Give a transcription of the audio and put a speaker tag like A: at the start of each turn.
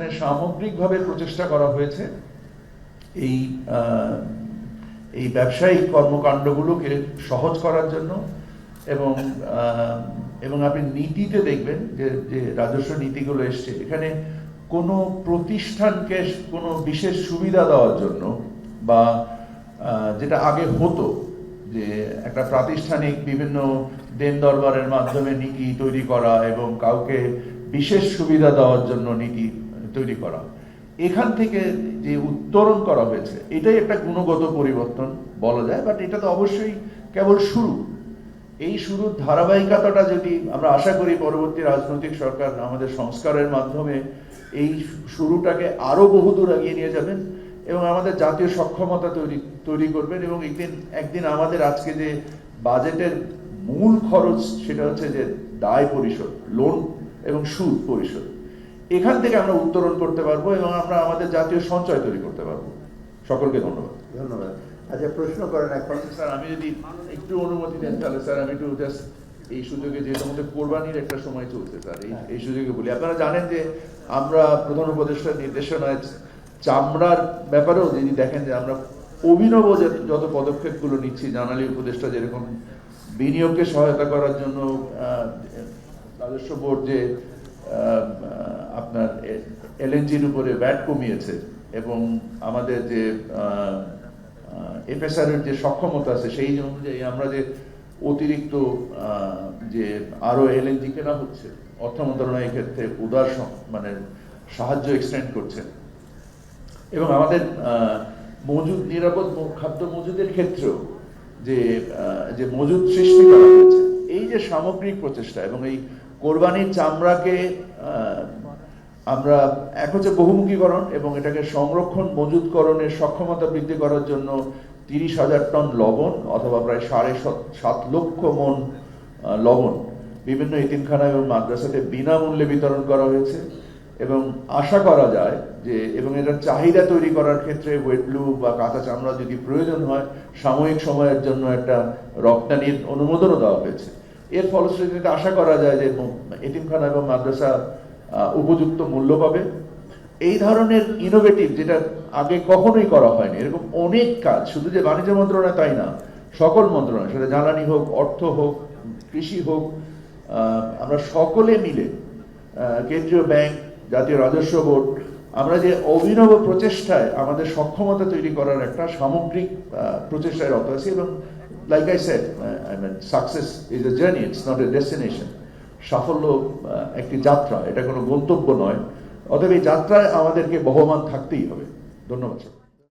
A: মানে সামগ্রিকভাবে প্রচেষ্টা করা হয়েছে। এই এই ব্যবসায়িক কর্মকাণ্ডগুলোকে সহজ করার জন্য এবং এবং আপনি নীতিতে দেখবেন যে যে রাজস্ব নীতিগুলো এসছে। এখানে কোনো প্রতিষ্ঠানকে কোনো বিশেষ সুবিধা দেওয়ার জন্য বা যেটা আগে হতো, যে একটা প্রাতিষ্ঠানিক বিভিন্ন দেন দরবারের মাধ্যমে নীতি তৈরি করা এবং কাউকে বিশেষ সুবিধা দেওয়ার জন্য নীতি তৈরি করা। এখান থেকে যে উত্তরণ করা হয়েছে, এটাই একটা গুণগত পরিবর্তন বলা যায় বাট এটা তো অবশ্যই কেবল শুরু। এই শুরুর ধারাবাহিকতাটা যদি আমরা আশা করি পরবর্তী রাজনৈতিক সরকার আমাদের সংস্কারের মাধ্যমে এই শুরুটাকে আরও বহুদূর এগিয়ে নিয়ে যাবেন এবং আমাদের জাতীয় সক্ষমতা তৈরি তৈরি করবেন এবং একদিন একদিন আমাদের আজকে যে বাজেটের মূল খরচ সেটা হচ্ছে যে দায় পরিশোধ লোন এবং সুদ পরিশোধ। এখান থেকে আমরা উত্তরণ করতে পারব এবং আমরা আমাদের জাতীয় সঞ্চয় তৈরি করতে পারব। সকলকে ধন্যবাদ।
B: ধন্যবাদ। আচ্ছা প্রশ্ন করেন এখন।
A: স্যার আমি যদি একটু অনুমতি দেন তাহলে স্যার আমি একটু জাস্ট এই সুযোগে যেহেতু আমাদের কোরবানির একটা সময় চলছে স্যার এই এই সুযোগে বলি। আপনারা জানেন যে আমরা প্রধান উপদেষ্টার নির্দেশনায় চামড়ার ব্যাপারেও যদি দেখেন যে আমরা অভিনব যে যত পদক্ষেপগুলো নিচ্ছি জানালি উপদেষ্টা যেরকম বিনিয়োগকে সহায়তা করার জন্য রাজস্ব বোর্ড যে আপনার এলএনজির উপরে ব্যাট কমিয়েছে এবং আমাদের যে এফএসআর এর যে সক্ষমতা আছে সেই অনুযায়ী আমরা যে অতিরিক্ত যে আরও এলএনজি কেনা হচ্ছে অর্থ মন্ত্রণালয় এই ক্ষেত্রে উদার মানে সাহায্য এক্সটেন্ড করছে। এবং আমাদের মজুদ, নিরাপদ খাদ্য মজুদের ক্ষেত্রেও যে যে মজুদ সৃষ্টি করা হয়েছে, এই যে সামগ্রিক প্রচেষ্টা এবং এই কোরবানির চামড়াকে আমরা এক হচ্ছে বহুমুখীকরণ এবং এটাকে সংরক্ষণ মজুতকরণের সক্ষমতা বৃদ্ধি করার জন্য তিরিশ হাজার টন লবণ অথবা প্রায় সাড়ে সাত- লক্ষ মন লবণ বিভিন্ন ইতিমখানা এবং মাদ্রাসাতে বিনামূল্যে বিতরণ করা হয়েছে এবং আশা করা যায় যে, এবং এটার চাহিদা তৈরি করার ক্ষেত্রে ওয়েটলু বা কাঁচা চামড়া যদি প্রয়োজন হয়, সাময়িক সময়ের জন্য একটা রপ্তানির অনুমোদনও দেওয়া হয়েছে। এর ফলশ্রুতিতে আশা করা যায় যে, এতিমখানা এবং মাদ্রাসা উপযুক্ত মূল্য পাবে। এই ধরনের ইনোভেটিভ যেটা আগে কখনোই করা হয়নি, এরকম অনেক কাজ, শুধু যে বাণিজ্য মন্ত্রণালয় তাই না, সকল মন্ত্রণালয়, সেটা জ্বালানি হোক, অর্থ হোক, কৃষি হোক আমরা সকলে মিলে কেন্দ্রীয় ব্যাংক, জাতীয় রাজস্ব বোর্ড, আমরা যে অভিনব প্রচেষ্টায় আমাদের সক্ষমতা তৈরি করার একটা সামগ্রিক প্রচেষ্টায় রত আছি এবং like I said I mean success is a journey it's not a destination সাফল্য একটি যাত্রা, এটা কোনো গন্তব্য নয়। অতএব এই যাত্রায় আমাদেরকে বহমান থাকতেই হবে। ধন্যবাদ